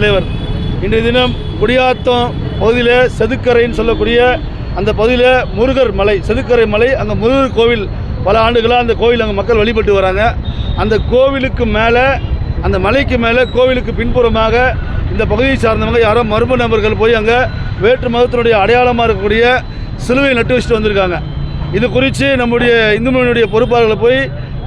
தலைவர். இன்றைய தினம் குடியாத்தம் பகுதியில் செதுக்கரைன்னு சொல்லக்கூடிய அந்த பகுதியில் முருகர் மலை செதுக்கரை மலை அங்கே முருகர் கோவில் பல ஆண்டுகளாக அந்த கோவில் அங்கே மக்கள் வழிபட்டு வராங்க. அந்த கோவிலுக்கு மேலே அந்த மலைக்கு மேலே கோவிலுக்கு பின்புறமாக இந்த பகுதியை சார்ந்தவங்க யாரோ மர்ம நபர்கள் போய் அங்கே வேற்று மதத்தினுடைய அடையாளமாக இருக்கக்கூடிய சிலுவையை நட்டு வச்சுட்டு வந்திருக்காங்க. இது குறித்து நம்முடைய இந்து மொழியினுடைய பொறுப்பாளர்களை போய்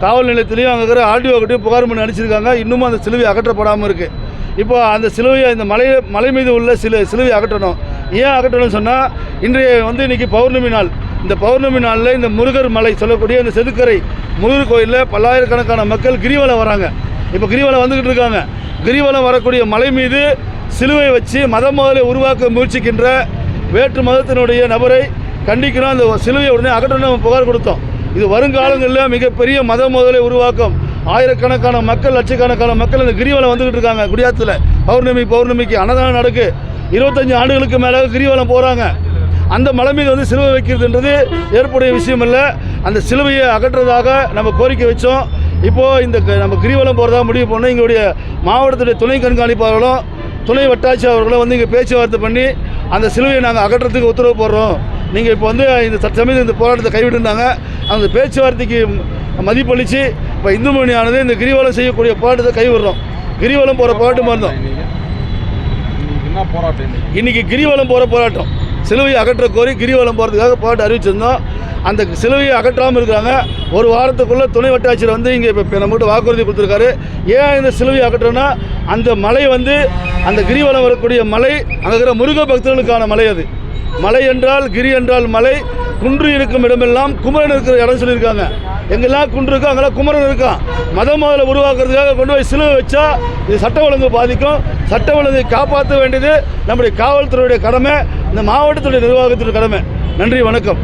காவல் நிலையத்திலையும் அங்கே இருக்கிற ஆர்டிஓ கிட்டையும் புகார் பண்ணி அடிச்சிருக்காங்க இன்னமும் அந்த சிலுவை அகற்றப்படாமல் இருக்குது இப்போ அந்த சிலுவையை இந்த மலை மலை மீது உள்ள சிலு சிலுவை அகற்றணும். ஏன் அகற்றணும்னு சொன்னால் இன்றைய வந்து இன்றைக்கி பௌர்ணமி நாள். இந்த பௌர்ணமி நாளில் இந்த முருகர் மலை சொல்லக்கூடிய இந்த செதுக்கரை முருகர் கோயிலில் பல்லாயிரக்கணக்கான மக்கள் கிரிவலம் வராங்க. இப்போ கிரிவலம் வந்துக்கிட்டு இருக்காங்க. கிரிவலம் வரக்கூடிய மலை மீது சிலுவை வச்சு மதம் முதலை உருவாக்க முயற்சிக்கின்ற வேற்று மதத்தினுடைய நபரை கண்டிக்கிறோம். அந்த சிலுவையை உடனே அகற்றணும் நம்ம புகார் கொடுத்தோம். இது வருங்காலங்களில் மிகப்பெரிய மத மோதலை உருவாக்கும். ஆயிரக்கணக்கான மக்கள் லட்சக்கணக்கான மக்கள் இந்த கிரிவலம் வந்துக்கிட்டு இருக்காங்க. குடியாத்தில் பௌர்ணமி பௌர்ணமிக்கு அன்னதானம் நடக்கு. இருபத்தஞ்சு ஆண்டுகளுக்கு மேலே கிரிவலம் போகிறாங்க அந்த மலை மீது வந்து சிலுவை வைக்கிறதுன்றது ஏற்புடைய விஷயம் இல்லை அந்த சிலுவையை அகற்றுறதாக நம்ம கோரிக்கை வச்சோம். இப்போது இந்த க- நம்ம கிரிவலம் போகிறதா முடிவு பண்ணோம் எங்களுடைய மாவட்டத்துடைய துணை கண்காணிப்பாளர்களும் துணை வட்டாட்சி அவர்களும் வந்து இங்கே பேச்சுவார்த்தை பண்ணி அந்த சிலுவையை நாங்கள் அகற்றத்துக்கு உத்தரவு போடுறோம். நீங்கள் இப்போ வந்து இந்த சமயத்தில் இந்த போராட்டத்தை கைவிட்டுருந்தாங்க. அந்த பேச்சுவார்த்தைக்கு மதிப்பளித்து இப்போ இந்து மணியானது இந்த கிரிவலம் செய்யக்கூடிய போராட்டத்தை கைவிடுறோம் கிரிவலம் போகிற போராட்டமாக இருந்தோம் இன்னைக்கு இன்றைக்கி கிரிவலம் போகிற போராட்டம். சிலுவையை அகற்ற கோரி கிரிவலம் போகிறதுக்காக போராட்டம் அறிவிச்சிருந்தோம். அந்த சிலுவையை அகற்றாமல் இருக்கிறாங்க. ஒரு வாரத்துக்குள்ளே துணை வட்டாட்சியர் வந்து இங்கே இப்போ நம்மகிட்ட வாக்குறுதி கொடுத்துருக்காரு. ஏன் இந்த சிலுவையை அகற்றோன்னா அந்த மலை வந்து அந்த கிரிவலம் வரக்கூடிய மலை அங்கே இருக்கிற முருக பக்தர்களுக்கான மலை அது. மலை என்றால் கிரி என்றால் மலை குன்று இருக்கும் இடமெல்லாம் குமரன் இருக்கிற இடம் சொல்லியிருக்காங்க. எங்கெல்லாம் குன்று இருக்கோ அங்கெல்லாம் குமரன் இருக்கான் மத முதல உருவாக்குறதுக்காக கொண்டு போய் சிலுவை வச்சா இது சட்ட ஒழுங்கு பாதிக்கும். சட்ட ஒழுங்கை காப்பாற்ற வேண்டியது நம்முடைய காவல்துறையுடைய கடமை இந்த மாவட்டத்துடைய நிர்வாகத்துடைய கடமை. நன்றி வணக்கம்.